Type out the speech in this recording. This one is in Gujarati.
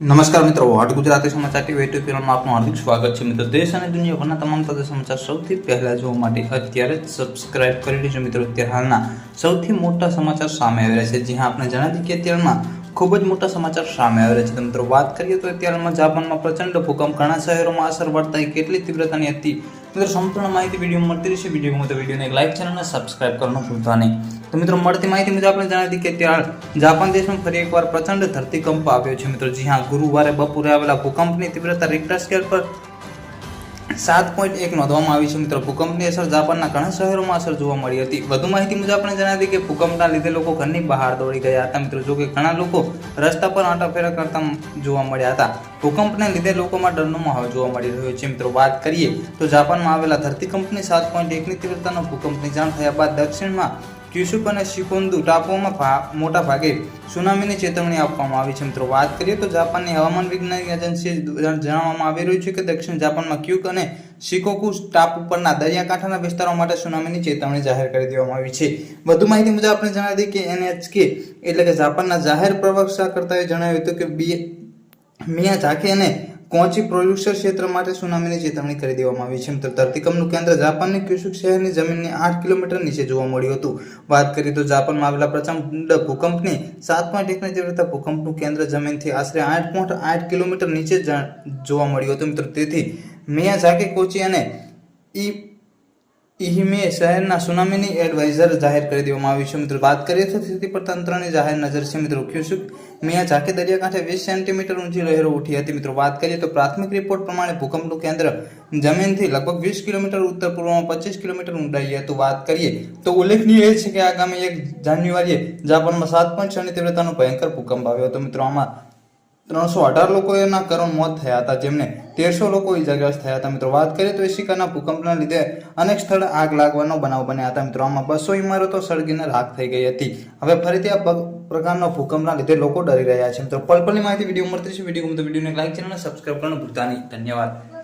નમસ્કાર મિત્રો હોટ ગુજરાતી સમાચાર ટીવી યુટ્યુબ ચેનલમાં આપનું હાર્દિક સ્વાગત છે મિત્રો. દેશ અને દુનિયાભરના તમામ તાજા સમાચાર સૌથી પહેલા જોવા માટે અત્યારે જ સબસ્ક્રાઇબ કરી લેજો મિત્રો. અત્યારે હાલના સૌથી મોટા સમાચાર સામે આવી રહ્યા છે. જ્યાં આપણે જણાવી કે અત્યારમાં ખૂબ જ મોટા સમાચાર સામે આવ્યા છે. મિત્રો, વાત કરીએ તો અત્યારમાં જાપાનમાં પ્રચંડ ભૂકંપ. ઘણા શહેરોમાં અસર એ કેટલી તીવ્રતાની હતી? મિત્રો, સંપૂર્ણ માહિતી વીડિયો મળતી રહેશે. વિડીયોમાં તો વિડીયોને એક લાઇક ચેનલને સબસ્ક્રાઇબ કરવાનું ભૂલતા નહીં. તો મિત્રો, મળતી માહિતી મુજબ આપણે જણાવી કે ત્યાં જાપાન દેશમાં ફરી એકવાર પ્રચંડ ધરતીકંપ આવ્યો છે. મિત્રો, જી હા, ગુરુવારે બપોરે આવેલા ભૂકંપની તીવ્રતા રિક્ટર સ્કેલ પર સાત પોઈન્ટ એક નોંધવામાં આવી છે મિત્રો. ભૂકંપની અસર જાપાનના ઘણા શહેરોમાં અસર જોવા મળી હતી. વધુ માહિતી મુજબ આપણે જણાવી કે ભૂકંપના લીધે લોકો ઘરની બહાર દોડી ગયા હતા મિત્રો. જો કે ઘણા લોકો રસ્તા પર આંટાફેરા કરતા જોવા મળ્યા હતા. ભૂકંપને લીધે લોકોમાં ડરનો માહોલ જોવા મળી રહ્યો છે મિત્રો. વાત કરીએ તો જાપાનમાં આવેલા ધરતીકંપની સાત પોઈન્ટ એકની તીવ્રતાનો ભૂકંપની જાણ થયા બાદ દક્ષિણમાં ક્યુશુક અને શિકોન્દુ ટાપુઓમાં મોટા ભાગે સુનામીની ચેતવણી આપવામાં આવી છે. મિત્રો, વાત કરીએ તો જાપાનની હવામાન વિજ્ઞાન એજન્સીએ જણાવવામાં આવી રહ્યું છે કે દક્ષિણ જાપાનમાં ક્યુક અને શિકોકુ ટાપ ઉપરના દરિયાકાંઠાના વિસ્તારો માટે સુનામીની ચેતવણી જાહેર કરી દેવામાં આવી છે. વધુ માહિતી મુજબ આપણે જણાવી દઈએ કે એનએચકે, એટલે કે જાપાનના જાહેર પ્રવક્તાએ જણાવ્યું હતું કે બી મિયા ઝાકી અને કોચી પ્રોડ્યુસર ક્ષેત્ર માટે સુનામીની ચેતવણી કરી દેવામાં આવી છે. મિત્રો, ધરતીકંપનું કેન્દ્ર જાપાનની ક્યુશુક શહેરની જમીનની આઠ કિલોમીટર નીચે જોવા મળ્યું હતું. વાત કરીએ તો જાપાનમાં આવેલા પ્રચંડ ભૂકંપની સાત પોઈન્ટ એકની તીવ્રતા ભૂકંપનું કેન્દ્ર જમીનથી આશરે આઠ પોઈન્ટ આઠ કિલોમીટર નીચે જોવા મળ્યું હતું. મિત્રો, તેથી મિયા ઝાકી કોચી અને ઈ ઇહિમે શહેરના સુનામીની એડવાઇઝર જાહેર કરી દેવામાં આવ્યું છે. મિત્રો, વાત કરીએ તો સ્થિતિ પર તંત્રની જાહેર નજર છે. મિત્રો ક્યુસુક મિયા ઝાંખી દરિયાકાંઠે વીસ સેન્ટીમીટર ઊંચી લહેરો ઉઠી હતી. મિત્રો, વાત કરીએ તો પ્રાથમિક રિપોર્ટ પ્રમાણે ભૂકંપનું કેન્દ્ર જમીનથી લગભગ વીસ કિલોમીટર ઉત્તર પૂર્વમાં પચીસ કિલોમીટર ઊંડાઈએ હતું. વાત કરીએ તો ઉલ્લેખનીય એ છે કે આગામી એક જાન્યુઆરીએ જાપાનમાં સાત પોઈન્ટ છની તીવ્રતાનો ભયંકર ભૂકંપ આવ્યો હતો. મિત્રો, આમાં ત્રણસો અઢાર લોકોના કરુણ મોત થયા હતા. જેમને તેરસો લોકો ઇજાગ્રસ્ત થયા હતા. મિત્રો, વાત કરીએ તો એશિકાના ભૂકંપના લીધે અનેક સ્થળે આગ લાગવાનો બનાવ બન્યા હતા. મિત્રો, આમાં બસો ઇમારતો સળગીને રાખ થઈ ગઈ હતી. હવે ફરીથી આ પ્રકારના ભૂકંપના લીધે લોકો ડરી રહ્યા છે. મિત્રો, પલપલની માહિતી વીડિયો મળતી છે વીડિયો ગમતો વિડીયોને લાઈક, ચેનલને સબસ્ક્રાઈબ કરવાનું ભૂલતા નહીં. ધન્યવાદ.